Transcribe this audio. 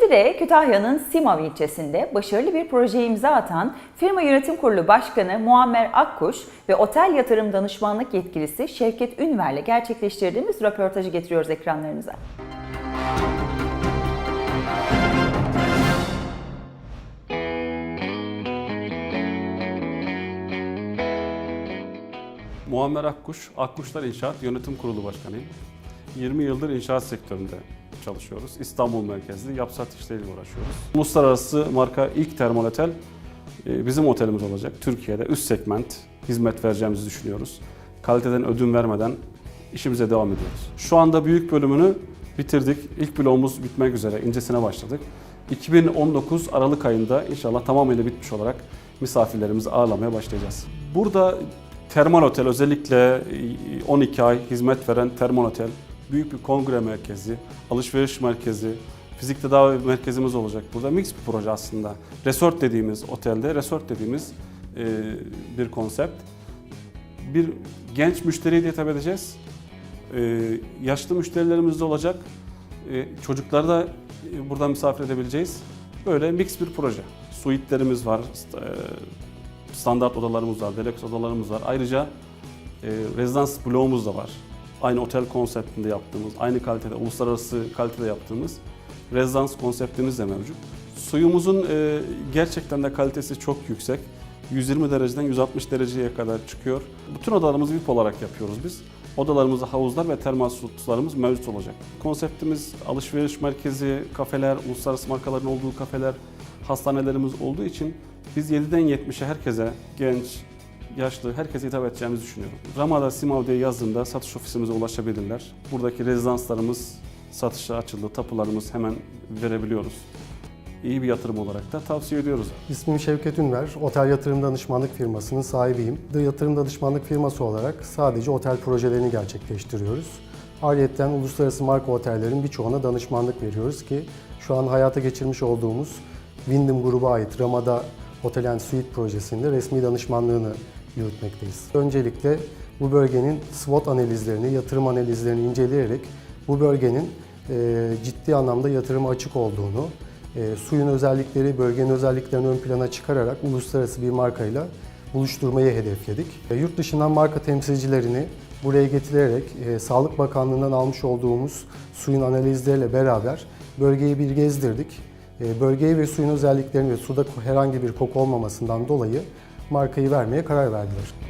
Şimdi de Kütahya'nın Simav ilçesinde başarılı bir projeye imza atan firma yönetim kurulu başkanı Muammer Akkuş ve otel yatırım danışmanlık yetkilisi Şevket Ünver'le gerçekleştirdiğimiz röportajı getiriyoruz ekranlarınıza. Muammer Akkuş, Akkuşlar İnşaat Yönetim Kurulu Başkanıyım. 20 yıldır inşaat sektöründe çalışıyoruz. İstanbul merkezli yapsat işleriyle uğraşıyoruz. Uluslararası marka ilk termal otel e, bizim otelimiz olacak. Türkiye'de üst segment hizmet vereceğimizi düşünüyoruz. Kaliteden ödün vermeden işimize devam ediyoruz. Şu anda büyük bölümünü bitirdik. İlk bloğumuz bitmek üzere. incesine başladık. 2019 Aralık ayında inşallah tamamıyla bitmiş olarak misafirlerimizi ağırlamaya başlayacağız. Burada termal otel özellikle 12 ay hizmet veren termal otel, büyük bir kongre merkezi, alışveriş merkezi, fizik tedavi merkezimiz olacak. Burada mix bir proje aslında. Resort dediğimiz otelde, resort dediğimiz e, bir konsept. Bir genç müşteriye de hitap edeceğiz. E, yaşlı müşterilerimiz de olacak. E, çocukları da e, buradan misafir edebileceğiz. Böyle mix bir proje. Suitlerimiz var, e, standart odalarımız var, deluxe odalarımız var. Ayrıca e, rezidans bloğumuz da var. Aynı otel konseptinde yaptığımız, aynı kalitede, uluslararası kalitede yaptığımız rezidans konseptimiz de mevcut. Suyumuzun e, gerçekten de kalitesi çok yüksek. 120 dereceden 160 dereceye kadar çıkıyor. Bütün odalarımızı VIP olarak yapıyoruz biz. Odalarımızda havuzlar ve termal sularımız mevcut olacak. Konseptimiz alışveriş merkezi, kafeler, uluslararası markaların olduğu kafeler, hastanelerimiz olduğu için biz 7'den 70'e herkese, genç, yaşlı, herkese hitap edeceğimizi düşünüyorum. Ramada Simav diye yazdığında satış ofisimize ulaşabilirler. Buradaki rezidanslarımız satışa açıldı, tapularımız hemen verebiliyoruz. İyi bir yatırım olarak da tavsiye ediyoruz. İsmim Şevket Ünver, otel yatırım danışmanlık firmasının sahibiyim. The yatırım danışmanlık firması olarak sadece otel projelerini gerçekleştiriyoruz. Ayrıca uluslararası marka otellerin birçoğuna danışmanlık veriyoruz ki şu an hayata geçirmiş olduğumuz Wyndham gruba ait Ramada Hotel and Suite projesinde resmi danışmanlığını yürütmekteyiz. Öncelikle bu bölgenin SWOT analizlerini, yatırım analizlerini inceleyerek bu bölgenin e, ciddi anlamda yatırıma açık olduğunu, e, suyun özellikleri, bölgenin özelliklerini ön plana çıkararak uluslararası bir markayla buluşturmayı hedefledik. E, yurt dışından marka temsilcilerini buraya getirerek Sağlık Bakanlığı'ndan almış olduğumuz suyun analizleriyle beraber bölgeyi bir gezdirdik. Bölgeyi ve suyun özelliklerini ve suda herhangi bir koku olmamasından dolayı markayı vermeye karar verdiler.